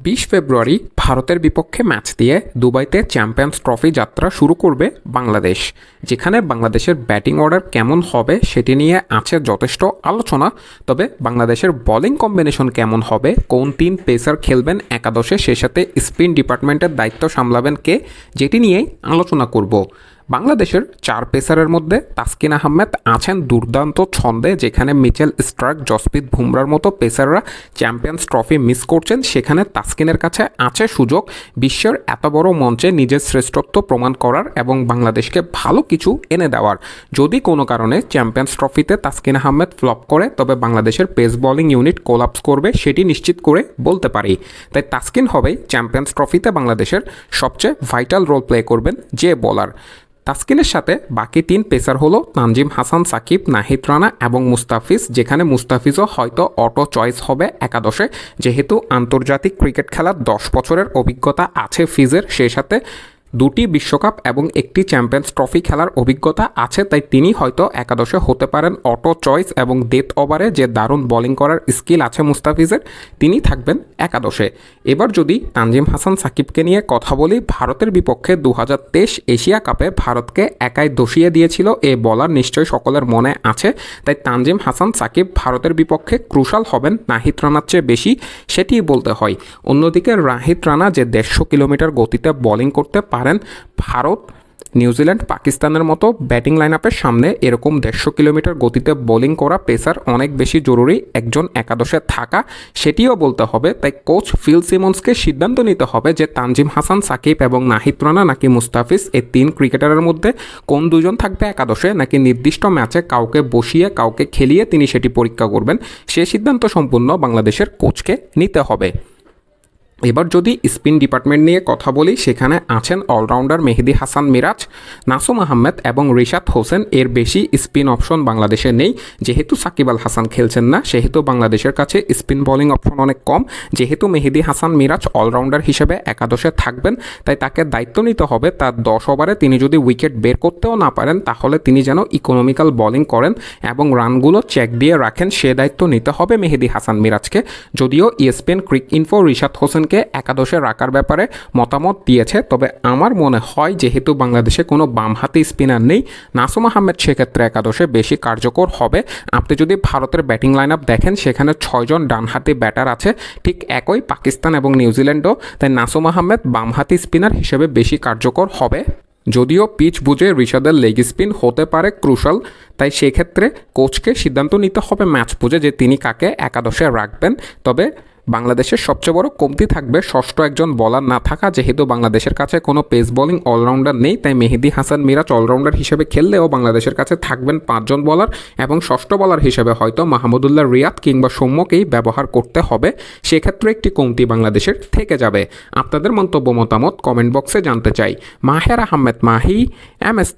বিশ ফেব্রুয়ারি ভারতের বিপক্ষে ম্যাচ দিয়ে দুবাইতে চ্যাম্পিয়ন্স ট্রফি যাত্রা শুরু করবে বাংলাদেশ, যেখানে বাংলাদেশের ব্যাটিং অর্ডার কেমন হবে সেটি নিয়ে আছে যথেষ্ট আলোচনা। তবে বাংলাদেশের বোলিং কম্বিনেশন কেমন হবে, কোন তিন পেসার খেলবেন একাদশে, সে সাথে স্পিন ডিপার্টমেন্টের দায়িত্ব সামলাবেন কে, যেটি নিয়েই আলোচনা করব। বাংলাদেশের চার পেসারের মধ্যে তাসকিন আহমেদ আছেন দুর্দান্ত ছন্দে, যেখানে মিচেল স্ট্রাক জসপ্রীত বুমরার মতো পেসাররা চ্যাম্পিয়ন্স ট্রফি মিস করছেন। সেখানে তাসকিনের কাছে আছে সুযোগ। বিশ্বের এত বড় মঞ্চে নিজের শ্রেষ্ঠত্ব প্রমাণ করার এবং বাংলাদেশকে ভালো কিছু এনে দেওয়ার। যদি কোনো কারণে চ্যাম্পিয়ন্স ট্রফিতে তাসকিন আহমেদ ফ্লপ করে, তবে বাংলাদেশের পেস বোলিং ইউনিট কোলাপস করবে সেটি নিশ্চিত করে বলতে পারি। তাই তাসকিন হবেই চ্যাম্পিয়ন্স ট্রফিতে বাংলাদেশের সবচেয়ে ভাইটাল রোল প্লে করবেন যে বোলার। তাসকিনের সাথে বাকি তিন পেসার হলো তানজিম হাসান, সাকিব, নাহিদ রানা এবং মুস্তাফিজ, যেখানে মুস্তাফিজও হয়তো অটো চয়েস হবে একাদশে। যেহেতু আন্তর্জাতিক ক্রিকেট খেলার দশ বছরের অভিজ্ঞতা আছে ফিজের, সেই সাথে দুটি বিশ্বকাপ এবং একটি চ্যাম্পিয়ন্স ট্রফি খেলার অভিজ্ঞতা আছে, তাই তিনি হয়তো একাদশে হতে পারেন। অটো চয়েস এবং ডেথ ওভারে যে দারুণ বোলিং করার স্কিল আছে মুস্তাফিজের, তিনি থাকবেন একাদশে। এবার যদি তানজিম হাসান সাকিবকে নিয়ে কথা বলি, ভারতের বিপক্ষে দু হাজার তেইশ এশিয়া কাপে ভারতকে একাই দোষিয়ে দিয়েছিল, এ বলার নিশ্চয় সকলের মনে আছে, তাই তানজিম হাসান সাকিব ভারতের বিপক্ষে ক্রুশাল হবেন নাহিদ রানার চেয়ে বেশি, সেটিই বলতে হয়। অন্যদিকে রাহিদ রানা যে দেড়শো কিলোমিটার গতিতে বোলিং করতে পারেন। ভারত নিউজিল্যান্ড পাকিস্তানের মতো ব্যাটিং লাইন আপের সামনে এরকম দেড়শো কিলোমিটার গতিতে বোলিং করা পেসার অনেক বেশি জরুরি। একজন একাদশে থাকা, সেটিও বলতে হবে। তাই কোচ ফিল সিমন্সকে সিদ্ধান্ত নিতে হবে যে তানজিম হাসান, সাকিব এবং নাহিদ রানা নাকি মুস্তাফিজ এই তিন ক্রিকেটারের মধ্যে কোন দুজন থাকবে একাদশে, নাকি নির্দিষ্ট ম্যাচে কাউকে বসিয়ে, কাউকে খেলিয়ে তিনি সেটি পরীক্ষা করবেন। সে সিদ্ধান্ত সম্পূর্ণ বাংলাদেশের কোচকে নিতে হবে। এবার যদি স্পিন ডিপার্টমেন্ট নিয়ে কথা বলি, সেখানে আছেন অলরাউন্ডার মেহেদি হাসান মিরাজ, নাসুম আহমেদ এবং রিশাদ হোসেন। এর বেশি স্পিন অপশন বাংলাদেশে নেই। যেহেতু সাকিব আল হাসান খেলছেন না, সেহেতু বাংলাদেশের কাছে স্পিন বোলিং অপশন অনেক কম। যেহেতু মেহেদি হাসান মিরাজ অলরাউন্ডার হিসেবে একাদশে থাকবেন, তাই তাকে দায়িত্ব নিতে হবে। তার দশ ওভারে তিনি যদি উইকেট বের করতেও না পারেন, তাহলে তিনি যেন ইকোনমিক্যাল বোলিং করেন এবং রানগুলো চেক দিয়ে রাখেন। সে দায়িত্ব নিতে হবে মেহেদি হাসান মিরাজকে। যদিও ESPN cricinfo, Rishad Hossain হোসেনকে একাদশে রাখার ব্যাপারে মতামত দিয়েছে। তবে আমার মনে হয় যেহেতু বাংলাদেশে কোনো বামহাতি স্পিনার নেই, নাসুম আহমেদ সেক্ষেত্রে একাদশে বেশি কার্যকর হবে। আপনি যদি ভারতের ব্যাটিং লাইন আপ দেখেন, সেখানে ছয়জন ডানহাতি ব্যাটার আছে, ঠিক একই পাকিস্তান এবং নিউজিল্যান্ডও তাই নাসুম আহমেদ বামহাতি স্পিনার হিসেবে বেশি কার্যকর হবে। যদিও পিচ বুঝে ঋষাদের লেগ স্পিন হতে পারে ক্রুশাল, তাই সেক্ষেত্রে কোচকে সিদ্ধান্ত নিতে হবে ম্যাচ বুঝে যে তিনি কাকে একাদশে রাখবেন। তবে বাংলাদেশের সবচেয়ে বড় কমতি থাকবে ষষ্ঠ একজন বলার না থাকা। যেহেতু বাংলাদেশের কাছে কোনো পেস বোলিং অলরাউন্ডার নেই, তাই মেহেদি হাসান মিরাজ অলরাউন্ডার হিসেবে খেললেও বাংলাদেশের কাছে থাকবেন পাঁচজন বলার এবং ষষ্ঠ বলার হিসেবে হয়তো মাহমুদুল্লাহ রিয়াদ কিংবা সৌম্যকেই ব্যবহার করতে হবে। সেক্ষেত্রে একটি কমতি বাংলাদেশের থেকে যাবে। আপনাদের মন্তব্য মতামত কমেন্ট বক্সে জানতে চাই। Maher Ahmed Mahi M S